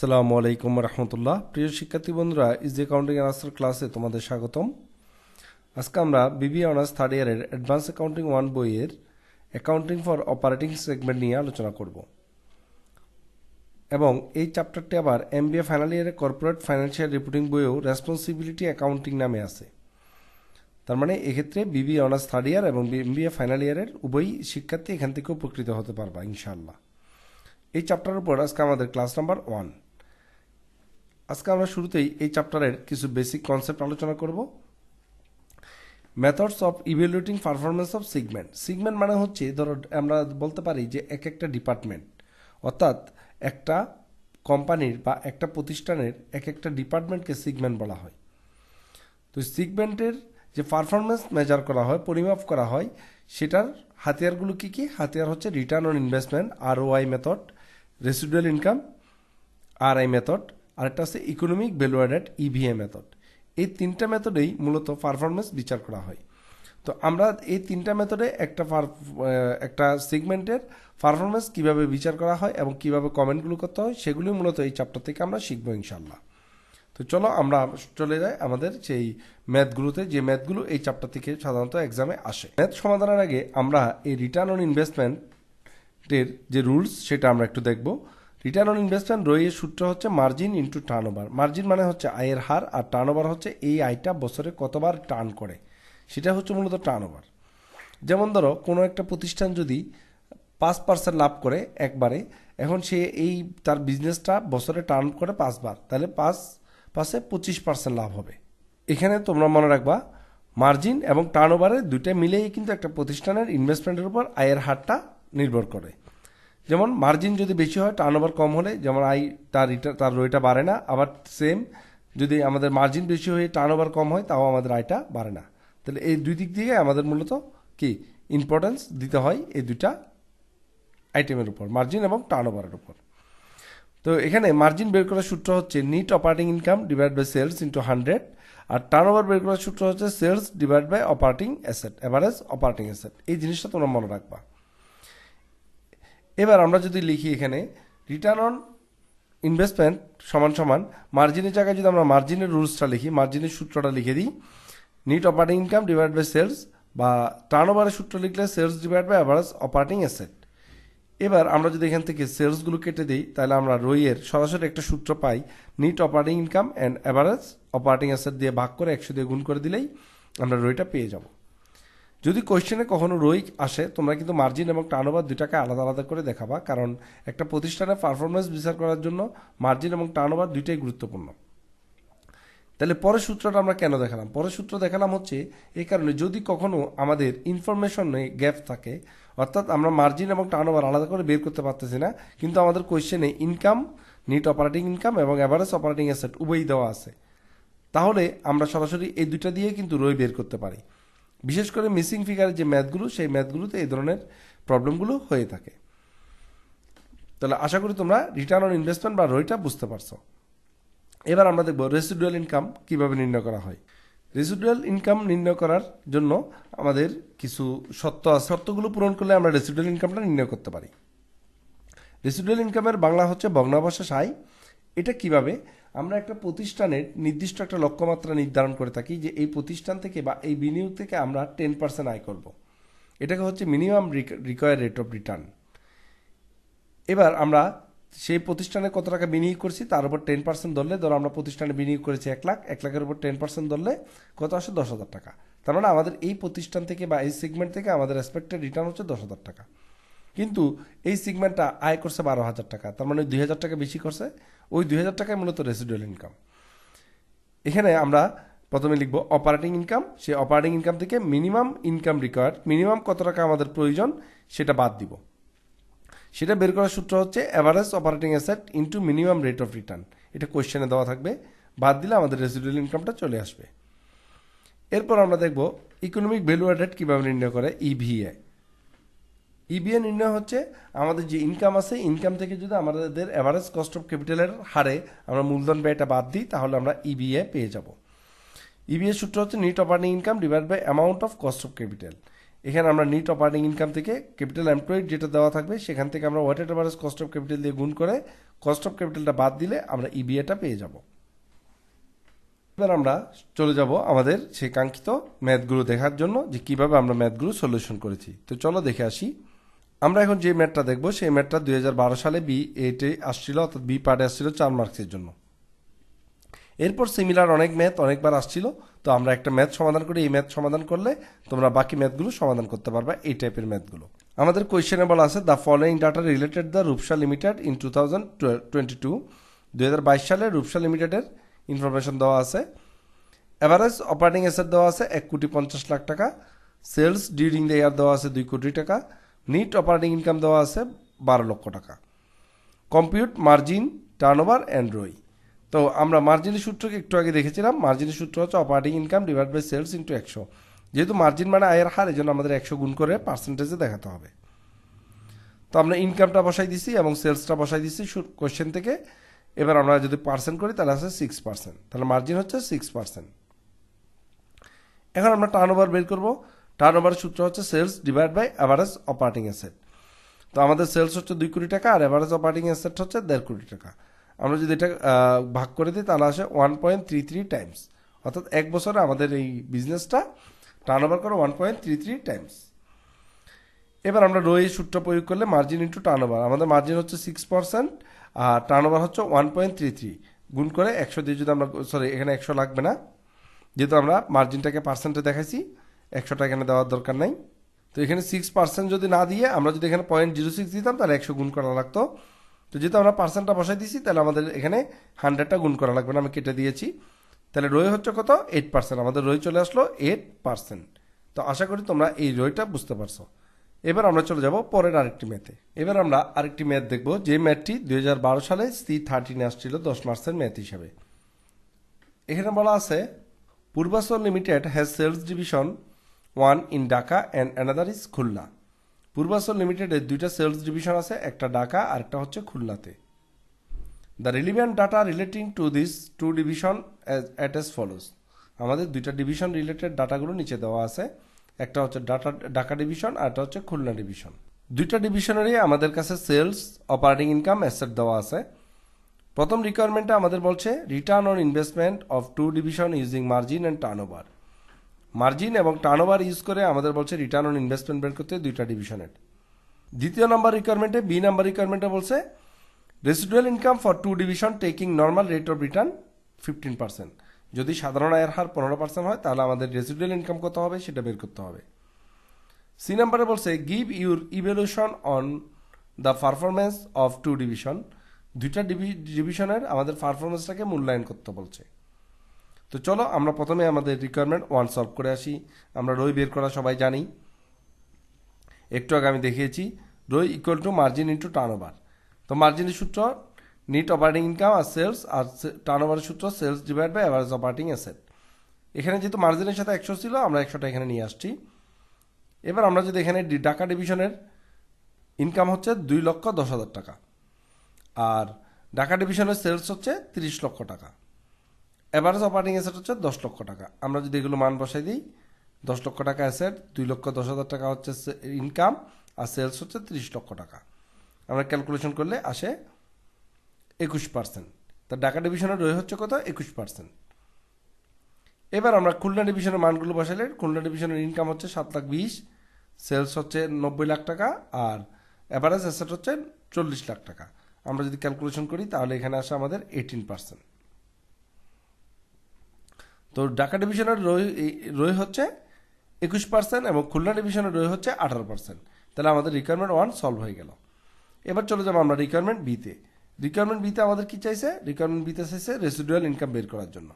আসসালামু আলাইকুম রহমতুল্লাহ। প্রিয় শিক্ষার্থী বন্ধুরা ইজ অ্যাকাউন্টিং অ্যান্ড ক্লাসে তোমাদের স্বাগতম। আজকে আমরা বিবি অনার্স থার্ড ইয়ারের অ্যাডভান্স অ্যাকাউন্টিং ওয়ান বইয়ের অ্যাকাউন্টিং ফর অপারেটিং সেগমেন্ট নিয়ে আলোচনা করব। এবং এই চ্যাপ্টারটি আবার এম এমবিএ ফাইনাল ইয়ারের কর্পোরেট ফাইন্যান্সিয়াল রিপোর্টিং বইয়েও রেসপন্সিবিলিটি অ্যাকাউন্টিং নামে আছে। তার মানে এক্ষেত্রে বিবি অনার্স থার্ড ইয়ার এবং এমবিএ ফাইনাল ইয়ারের উভয়ই শিক্ষার্থী এখান থেকে উপকৃত হতে পারবা, ইনশাআল্লাহ। এই চ্যাপ্টারের উপর আজকে আমাদের ক্লাস নাম্বার ওয়ান আজকে আমরা শুরুতেই এই চ্যাপ্টারের কিছু বেসিক কনসেপ্ট আলোচনা করব। Methods of evaluating performance of segment segment মানে হচ্ছে, ধরো, আমরা বলতে পারি যে এক একটা ডিপার্টমেন্ট অর্থাৎ একটা কোম্পানির বা একটা প্রতিষ্ঠানের এক একটা ডিপার্টমেন্টকে সিগমেন্ট বলা হয়। তো সিগমেন্টের যে পারফরমেন্স মেজার করা হয়, পরিমাপ করা হয়, সেটার হাতিয়ারগুলো কি কি? হাতিয়ার হচ্ছে return on investment R Y method residual income R I method আরেকটা হচ্ছে economic value added EVA method এই তিনটা মেথডেই মূলত পারফরমেন্স বিচার করা হয়। তো আমরা এই তিনটা মেথডে একটা একটা সিগমেন্টের পারফরমেন্স কীভাবে বিচার করা হয় এবং কীভাবে কমেন্টগুলো করতে হয় সেগুলি মূলত এই চ্যাপ্টার থেকে আমরা শিখব ইনশাল্লাহ তো চলো আমরা চলে যাই আমাদের সেই ম্যাথগুলোতে যে ম্যাথগুলো এই চ্যাপ্টার থেকে সাধারণত এক্সামে আসে। ম্যাথ সমাধানের আগে আমরা এই রিটার্ন অন ইনভেস্টমেন্টের যে রুলস সেটা আমরা একটু দেখব। রিটার্ন অন ইনভেস্টমেন্ট রয়ের সূত্র হচ্ছে margin into turnover margin মানে হচ্ছে আয়ের হার আর টার্ন ওভার হচ্ছে এই আয়টা বছরে কতবার টার্ন করে। সেটা হচ্ছে মূলত টার্ন ওভার যেমন ধরো, কোনো একটা প্রতিষ্ঠান যদি পাঁচ পার্সেন্ট লাভ করে একবারে, এখন সে এই তার বিজনেসটা বছরে টার্ন করে পাঁচবার, তাহলে পাঁচ পাশে পঁচিশ পার্সেন্ট লাভ হবে। এখানে তোমরা মনে রাখবা মার্জিন এবং টার্ন ওভারে দুইটা মিলেই কিন্তু একটা প্রতিষ্ঠানের ইনভেস্টমেন্টের উপর আয়ের হারটা নির্ভর করে। যেমন মার্জিন যদি বেশি হয় টার্ন ওভার কম হলে, যেমন আই তার রিটার তার রইটা বাড়ে না, আবার সেম যদি আমাদের মার্জিন বেশি হয়ে টার্ন ওভার কম হয়, তাও আমাদের আয়টা বাড়ে না। তাহলে এই দুই দিক থেকে আমাদের মূলত কি? ইম্পর্টেন্স দিতে হয় এই দুইটা আইটেমের উপর মার্জিন এবং টার্ন ওভারের উপর। তো এখানে মার্জিন বের করার সূত্র হচ্ছে net operating income divide by sales into hundred R turnover বের করার সূত্র হচ্ছে sales divide by operating asset average operating asset এই জিনিসটা তোমরা মনে রাখবা। এবার আমরা যদি লিখি এখানে রিটার্ন অন ইনভেস্টমেন্ট সমান সমান মার্জিনের জায়গায় যদি আমরা মার্জিনের রুলসটা লিখি মার্জিনের সূত্রটা লিখে দিই net operating income divide by sales বা টার্ন ওভারের সূত্র লিখলে sales divide by average operating asset এবার আমরা যদি এখান থেকে সেলসগুলো কেটে দিই, তাহলে আমরা রইয়ের সরাসরি একটা সূত্র পাই net operating income and average operating asset দিয়ে ভাগ করে একশো দিয়ে গুণ করে দিলেই আমরা রইটা পেয়ে যাব। যদি কোয়েশ্চেনে কখনো রই আসে, তোমরা কিন্তু মার্জিন এবং টার্নওভার দুটাকে আলাদা আলাদা করে দেখাবা। কারণ একটা প্রতিষ্ঠানের পারফরমেন্স বিচার করার জন্য মার্জিন এবং টার্নওভার দুইটাই গুরুত্বপূর্ণ। তাহলে পরের সূত্রটা আমরা কেন দেখালাম? পরের সূত্র দেখালাম হচ্ছে, এই কারণে যদি কখনো আমাদের ইনফরমেশনে গ্যাপ থাকে, অর্থাৎ আমরা মার্জিন এবং টার্নওভার আলাদা করে বের করতে পারতেছি না, কিন্তু আমাদের কোয়েশ্চেনে ইনকাম নিট অপারেটিং ইনকাম এবং অ্যাভারেজ অপারেটিং অ্যাসেট উভয়ই দেওয়া আছে। তাহলে আমরা সরাসরি এই দুইটা দিয়ে কিন্তু রই বের করতে পারি। বিশেষ করে মিসিং ফিগারের যে ম্যাথগুলো সেই ম্যাথগুলোতে এই ধরনের প্রবলেমগুলো হয়ে থাকে। তাহলে আশা করি তোমরা রিটার্ন অন ইনভেস্টমেন্ট বা রইটা বুঝতে পারছ। এবার আমরা দেখব রেসিডুয়াল ইনকাম কীভাবে নির্ণয় করা হয়। রেসিডুয়াল ইনকাম নির্ণয় করার জন্য আমাদের কিছু আছে। সত্যগুলো পূরণ করলে আমরা রেসিডুয়াল ইনকামটা নির্ণয় করতে পারি। রেসিডুয়াল ইনকামের বাংলা হচ্ছে ভগ্নাবশেষ আয়। এটা কীভাবে? আমরা একটা প্রতিষ্ঠানের নির্দিষ্ট একটা লক্ষ্যমাত্রা নির্ধারণ করে থাকি যে এই প্রতিষ্ঠান থেকে বা এই বিনিয়োগ থেকে আমরা টেন পার্সেন্ট আয় করব। এটাকে হচ্ছে minimum require rate of return এবার আমরা সেই প্রতিষ্ঠানে কত টাকা বিনিয়োগ করছি, তার উপর টেন পার্সেন্ট ধরলে, ধরো আমরা প্রতিষ্ঠানে বিনিয়োগ করেছি এক লাখ, এক লাখের উপর টেন পার্সেন্ট ধরলে কত আসে দশ হাজার টাকা। তার মানে আমাদের এই প্রতিষ্ঠান থেকে বা এই সেগমেন্ট থেকে আমাদের এক্সপেক্টেড রিটার্ন হচ্ছে দশ হাজার টাকা। কিন্তু এই সিগমেন্টটা আয় করছে বারো হাজার টাকা, তার মানে দুই হাজার টাকা বেশি করছে। ওই দুই হাজার টাকায় মূলত রেসিডুয়াল ইনকাম এখানে আমরা প্রথমে লিখব অপারেটিং ইনকাম সেই অপারেটিং ইনকাম থেকে মিনিমাম ইনকাম রিকোয়ার্ড মিনিমাম কত টাকা আমাদের প্রয়োজন সেটা বাদ দিব। সেটা বের করার সূত্র হচ্ছে average operating asset into minimum rate of return এটা কোয়েশ্চেনে দেওয়া থাকবে। বাদ দিলে আমাদের রেসিডুয়াল ইনকামটা চলে আসবে। এরপর আমরা দেখব ইকোনমিক ভ্যালু অ্যাডেড কীভাবে নির্ণয় করে ইভিএ ইবিএ নির্ণয় হচ্ছে আমাদের যে ইনকাম আছে ইনকাম থেকে যদি আমাদের অ্যাভারেজ কস্ট অফ ক্যাপিটালের হারে আমরা মূলধন ব্যয়টা বাদ দিই, তাহলে আমরা ইবিএ পেয়ে যাব। ইবিএ সূত্র হচ্ছে net operating income divide by amount of cost of capital এখানে আমরা নিট অপারেটিং ইনকাম থেকে ক্যাপিটাল এমপ্লয়েড যেটা দেওয়া থাকবে, সেখান থেকে আমরা weighted average cost of capital দিয়ে গুণ করে কস্ট অফ ক্যাপিটালটা বাদ দিলে আমরা ইবিএটা পেয়ে যাব। এবার আমরা চলে যাব আমাদের সেই কাঙ্ক্ষিত ম্যাথগুলো দেখার জন্য যে কীভাবে আমরা ম্যাথগুলো সলিউশন করেছি। তো চলো দেখে আসি। আমরা এখন যে ম্যাথটা দেখব, সেই ম্যাথটা দু হাজার বারো সালে বি এইটে আসছিল, অর্থাৎ বি পার্টে আসছিল চার মার্কসের জন্য। এরপর সিমিলার অনেক ম্যাথ অনেকবার আসছিল, তো আমরা একটা ম্যাথ সমাধান করি। এই ম্যাথ সমাধান করলে তোমরা বাকি ম্যাথগুলো সমাধান করতে পারবে এই টাইপের ম্যাথগুলো আমাদের কোয়েশ্চেনে বলা আছে the following data related the Rupsa limited in two thousand twenty two দুই সালে রূপসা লিমিটেডের ইনফরমেশন দেওয়া আছে। অ্যাভারেজ অপারেটিং অ্যাসেট দেওয়া আছে এক কোটি পঞ্চাশ লাখ টাকা। সেলস ডিউরিং দ্য ইয়ার দেওয়া আছে দুই কোটি টাকা। নিট অপারেটিং ইনকাম দেওয়া আছে বারো লক্ষ টাকা। কম্পিউট মার্জিন টার্নওভার অ্যান্ড তো আমরা মার্জিনের সূত্রকে একটু আগে দেখেছিলাম। মার্জিনের সূত্র হচ্ছে operating income divide by sales into একশো। যেহেতু মার্জিন মানে আয়ের হার, এই জন্য আমাদের একশো গুণ করে পার্সেন্টেজে দেখাতে হবে। তো আমরা ইনকামটা বসাই দিছি এবং সেলসটা বসাই দিছি কোয়েশ্চেন থেকে। এবার আমরা যদি পার্সেন্ট করি, তাহলে আছে সিক্স পার্সেন্ট তাহলে মার্জিন হচ্ছে সিক্স পার্সেন্ট এখন আমরা টার্ন ওভার বের করব। টার্ন ওভার সূত্র হচ্ছে sales divide by average operating asset. তো আমাদের সেলস হচ্ছে দুই কোটি টাকা আর অ্যাভারেজ অপারেটিং অ্যাসেট হচ্ছে দেড় কোটি টাকা। আমরা যদি এটা ভাগ করে দিই তাহলে আসে one point three three times অর্থাৎ এক বছরে আমাদের এই বিজনেসটা টার্ন ওভার করে one point three three times এবার আমরা রো এই সূত্র প্রয়োগ করলে মার্জিন ইন্টু টার্ন ওভার আমাদের মার্জিন হচ্ছে সিক্স পার্সেন্ট আর টার্ন ওভার হচ্ছে ওয়ান পয়েন্ট থ্রি থ্রি গুণ করে একশো দিয়ে যদি আমরা সরি এখানে একশো লাগবে না। যেহেতু আমরা মার্জিনটাকে পার্সেন্টে দেখাইছি একশোটা এখানে দেওয়ার দরকার নাই। তো এখানে সিক্স পার্সেন্ট যদি না দিয়ে আমরা যদি এখানে পয়েন্ট জিরো সিক্স দিতাম, তাহলে একশো গুণ করা লাগতো। তো যেহেতু আমরা পার্সেন্টটা বসাই দিয়েছি, তাহলে আমাদের এখানে হান্ড্রেডটা গুণ করা লাগবে না, আমি কেটে দিয়েছি। তাহলে রই হচ্ছে কত? এইট পার্সেন্ট আমাদের রই চলে আসলো এইট পার্সেন্ট তো আশা করি তোমরা এই রইটা বুঝতে পারছ। এবার আমরা চলে যাব পরের আরেকটি ম্যাথে এবার আমরা আরেকটি ম্যাথ দেখব, যে ম্যাথটি দুই হাজার বারো সালে সি থার্টিনে আসছিল দশ মার্চের ম্যাথ হিসাবে। এখানে বলা আছে, Purbachal limited has sales division one in Dhaka and another is Khulna. Purbachal লিমিটেডের দুইটা সেলস ডিভিশন আছে, একটা ঢাকা আর একটা হচ্ছে খুলনাতে। The relevant data relating to this two division at as follows আমাদের দুইটা ডিভিশন রিলেটেড ডাটাগুলো নিচে দেওয়া আছে, একটা হচ্ছে ডাটা ঢাকা ডিভিশন আর একটা হচ্ছে খুলনা ডিভিশন দুইটা ডিভিশনেরই আমাদের কাছে সেলস অপারেটিং ইনকাম অ্যাসেট দেওয়া আছে। প্রথম রিকোয়ারমেন্টে আমাদের বলছে return on investment of two division using margin and turnover margin এবং টার্নওভার ইউজ করে আমাদের বলছে রিটার্ন অন ইনভেস্টমেন্ট বের করতে দুইটা ডিভিশনের দ্বিতীয় নাম্বার রিকোয়ারমেন্টে বি নাম্বার রিকোয়ারমেন্টে বলছে residual income for two division taking normal rate of return fifteen percent যদি সাধারণ আয়ের হার পনেরো পার্সেন্ট হয়, তাহলে আমাদের রেসিডুয়াল ইনকাম কত হবে সেটা বের করতে হবে। সি নাম্বারে বলছে give your evaluation on the performance of two division দুইটা ডিভিশনের আমাদের পারফরমেন্সটাকে মূল্যায়ন করতে বলছে। তো চলো, আমরা প্রথমে আমাদের রিকোয়ারমেন্ট ওয়ান সলভ করে আসি। আমরা রই বের করা সবাই জানি। একটু আগে আমি দেখিয়েছি, রই equal to margin into turnover তো মার্জিনের সূত্র নিট অপারেটিং ইনকাম আর সেলস আর টার্ন ওভারের সূত্র sales divide by average operating asset এখানে যেহেতু মার্জিনের সাথে একশো ছিল, আমরা একশোটা এখানে নিয়ে আসছি। এবার আমরা যদি এখানে ঢাকা ডিভিশনের ইনকাম হচ্ছে দুই লক্ষ দশ হাজার টাকা, আর ঢাকা ডিভিশনের সেলস হচ্ছে তিরিশ লক্ষ টাকা। অ্যাভারেজ অপারেটিং অ্যাসেট হচ্ছে দশ লক্ষ টাকা। আমরা যদি এগুলো মান বসাই দিই, দশ লক্ষ টাকা অ্যাসেট দুই লক্ষ দশ হাজার টাকা হচ্ছে ইনকাম আর সেলস হচ্ছে তিরিশ লক্ষ টাকা। আমরা ক্যালকুলেশন করলে আসে একুশ পার্সেন্ট তা ঢাকা ডিভিশনের রয়ে হচ্ছে কত একুশ পার্সেন্ট এবার আমরা খুলনা ডিভিশনের মানগুলো বসাইলে, খুলনা ডিভিশনের ইনকাম হচ্ছে সাত লাখ বিশ সেলস হচ্ছে নব্বই লাখ টাকা, আর অ্যাভারেজ অ্যাসেট হচ্ছে চল্লিশ লাখ টাকা। আমরা যদি ক্যালকুলেশন করি, তাহলে এখানে আসে আমাদের এইটিন পার্সেন্ট তো ঢাকা ডিভিশনের রই রই হচ্ছে একুশ পার্সেন্ট এবং খুলনা ডিভিশনের রই হচ্ছে আঠারো পার্সেন্ট তাহলে আমাদের রিকোয়ারমেন্ট ওয়ান সলভ হয়ে গেল। এবার চলে যাব আমরা রিকোয়ারমেন্ট বিতে রিকোয়ারমেন্ট বিতে আমাদের কি চাইছে? রিকোয়ারমেন্ট বিতে চাইছে রেসিডুয়াল ইনকাম বের করার জন্য।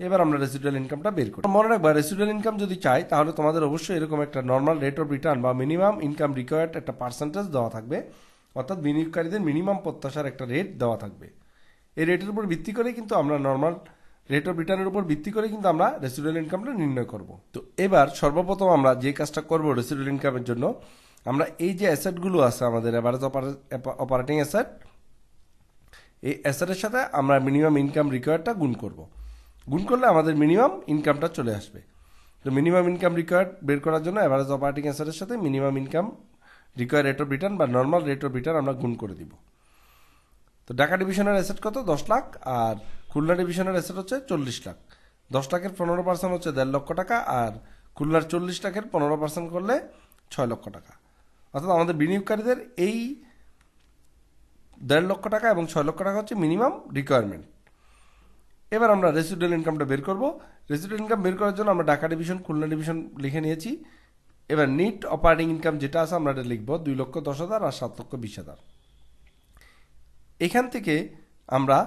এবার আমরা রেসিডুয়াল ইনকামটা বের করি। মনে রাখবা রেসিডুয়াল ইনকাম যদি চাই, তাহলে তোমাদের অবশ্যই এরকম একটা নর্মাল রেট অফ রিটার্ন বা মিনিমাম ইনকাম রিকোয়ার্ড একটা পার্সেন্টেজ দেওয়া থাকবে। অর্থাৎ বিনিয়োগকারীদের মিনিমাম প্রত্যাশার একটা রেট দেওয়া থাকবে। এই রেটের উপর ভিত্তি করে কিন্তু আমরা নর্মাল রেট অফ রিটার্নের উপর ভিত্তি করে কিন্তু আমরা রেসিডুয়াল ইনকামটা নির্ণয় করব। তো এবার সর্বপ্রথম আমরা যে কাজটা করব রেসিডুয়াল ইনকামের জন্য, আমরা এই যে অ্যাসেটগুলো আছে আমাদের অ্যাভারেজ অপারেটিং অ্যাসেট এই অ্যাসেটের সাথে আমরা মিনিমাম ইনকাম রিকোয়ারটা গুণ করব। গুণ করলে আমাদের মিনিমাম ইনকামটা চলে আসবে। তো মিনিমাম ইনকাম রিকোয়ার্ড বের করার জন্য অ্যাভারেজ অপারেটিং অ্যাসেটের সাথে minimum income require rate of return বা নর্মাল রেট অফ রিটার্ন আমরা গুণ করে দিব। তো ঢাকা ডিভিশনের অ্যাসেট কত? দশ লাখ। আর খুলনা ডিভিশনের অ্যাসেট হচ্ছে চল্লিশ লাখ। দশ লাখের পনেরো পার্সেন্ট হচ্ছে দেড় লক্ষ টাকা আর খুলনার চল্লিশ লাখের পনেরো পার্সেন্ট করলে ছয় লক্ষ টাকা। অর্থাৎ আমাদের বিনিয়োগকারীদের এই দেড় লক্ষ টাকা এবং ছয় লক্ষ টাকা হচ্ছে মিনিমাম রিকোয়ারমেন্ট এবার আমরা রেসিডুয়াল ইনকামটা বের করব। রেসিডুয়াল ইনকাম বের করার জন্য আমরা ঢাকা ডিভিশন খুলনা ডিভিশন লিখে নিয়েছি। এবার নিট অপারেটিং ইনকাম যেটা আছে আমরা এটা লিখব, দুই লক্ষ দশ হাজার আর সাত লক্ষ বিশ হাজার। এখান থেকে আমরা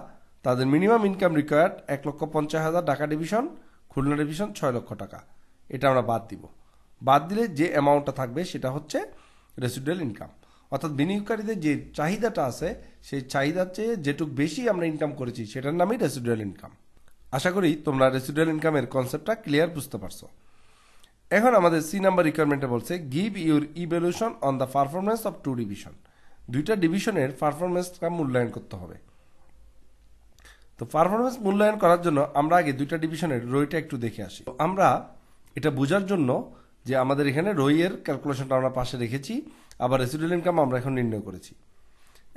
তাদের মিনিমাম ইনকাম রিকোয়ার্ড এক লক্ষ পঞ্চাশ হাজার ঢাকা ডিভিশন খুলনা ডিভিশন ছয় লক্ষ টাকা। এটা আমরা বাদ দিব। বাদ দিলে যে অ্যামাউন্টটা থাকবে সেটা হচ্ছে রেসিডুয়াল ইনকাম অর্থাৎ বিনিয়োগকারীদের যে চাহিদাটা আছে, সেই চাহিদার চেয়ে যেটুক বেশি আমরা ইনকাম করেছি, সেটার নামই রেসিডুয়াল ইনকাম আশা করি তোমরা রেসিডুয়াল ইনকামের কনসেপ্টটা ক্লিয়ার বুঝতে পারছ। এখন আমাদের সি নাম্বার রিকোয়ারমেন্টে বলছে give your evaluation on the performance of two division দুইটা ডিভিশনের পারফরমেন্সটা মূল্যায়ন করতে হবে। তো পারফরমেন্স মূল্যায়ন করার জন্য আমরা আগে দুইটা ডিভিশনের রইটা একটু দেখে আসি। তো আমরা এটা বোঝার জন্য যে আমাদের এখানে রইয়ের ক্যালকুলেশনটা আমরা পাশে রেখেছি, আবার রেসিডুয়াল ইনকাম আমরা এখন নির্ণয় করেছি।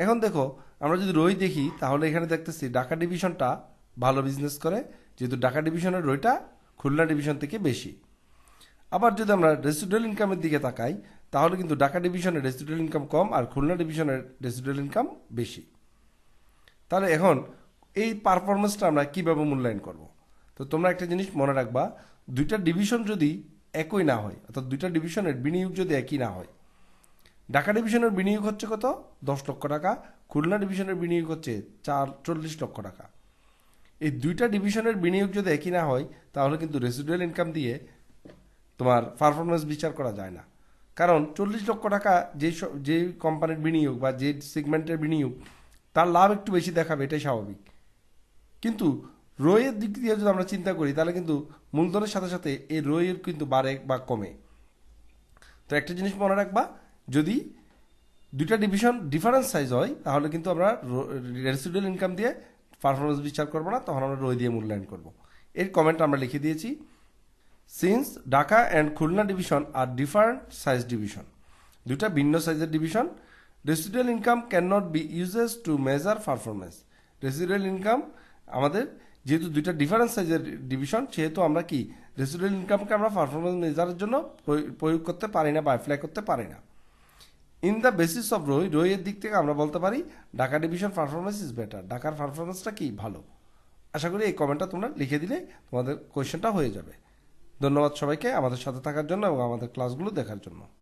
এখন দেখো, আমরা যদি রই দেখি, তাহলে এখানে দেখতেছি ঢাকা ডিভিশনটা ভালো বিজনেস করে, যেহেতু ঢাকা ডিভিশনের রইটা খুলনা ডিভিশন থেকে বেশি। আবার যদি আমরা রেসিডুয়াল ইনকামের দিকে তাকাই, তাহলে কিন্তু ঢাকা ডিভিশনের রেসিডুয়াল ইনকাম কম আর খুলনা ডিভিশনের রেসিডুয়াল ইনকাম বেশি। তাহলে এখন এই পারফরমেন্সটা আমরা কীভাবে মূল্যায়ন করব? তো তোমরা একটা জিনিস মনে রাখবা, দুইটা ডিভিশন যদি একই না হয়, অর্থাৎ দুইটা ডিভিশনের বিনিয়োগ যদি একই না হয়, ঢাকা ডিভিশনের বিনিয়োগ হচ্ছে কত? দশ লক্ষ টাকা, খুলনা ডিভিশনের বিনিয়োগ হচ্ছে চার, চল্লিশ লক্ষ টাকা। এই দুইটা ডিভিশনের বিনিয়োগ যদি একই না হয়, তাহলে কিন্তু রেসিডুয়াল ইনকাম দিয়ে তোমার পারফরমেন্স বিচার করা যায় না। কারণ চল্লিশ লক্ষ টাকা যে যে কোম্পানির বিনিয়োগ বা যে সেগমেন্টের বিনিয়োগ, তার লাভ একটু বেশি দেখাবে, এটাই স্বাভাবিক। কিন্তু রোয়ের দিক দিয়ে যদি আমরা চিন্তা করি, তাহলে কিন্তু মূলধনের সাথে সাথে এই রোয়ের কিন্তু বাড়ে বা কমে। তো একটা জিনিস মনে রাখবা, যদি দুইটা ডিভিশন ডিফারেন্স সাইজ হয়, তাহলে কিন্তু আমরা রেসিডুয়াল ইনকাম দিয়ে পারফরমেন্স বিচার করব না, তখন আমরা রই দিয়ে মূল্যায়ন করব। এর কমেন্ট আমরা লিখে দিয়েছি since Dhaka and Khulna division are different size division দুটা ভিন্ন সাইজের division residual income can not be uses to measure performance residual income আমাদের যেহেতু দুইটা ডিফারেন্ট সাইজের ডিভিশন সেহেতু আমরা কি রেসিডুয়াল ইনকামকে আমরা পারফরমেন্স মেজারের জন্য প্রয়- প্রয়োগ করতে পারি না বা অ্যাপ্লাই করতে পারি না। ইন দ্য বেসিস অফ রই রইয়ের দিক থেকে আমরা বলতে পারি Dhaka division performance is better ঢাকার পারফরমেন্সটা কি? ভালো। আশা করি এই কমেন্টটা তোমরা লিখে দিলে তোমাদের কোয়েশ্চেনটা হয়ে যাবে। ধন্যবাদ সবাইকে আমাদের সাথে থাকার জন্য এবং আমাদের ক্লাসগুলো দেখার জন্য।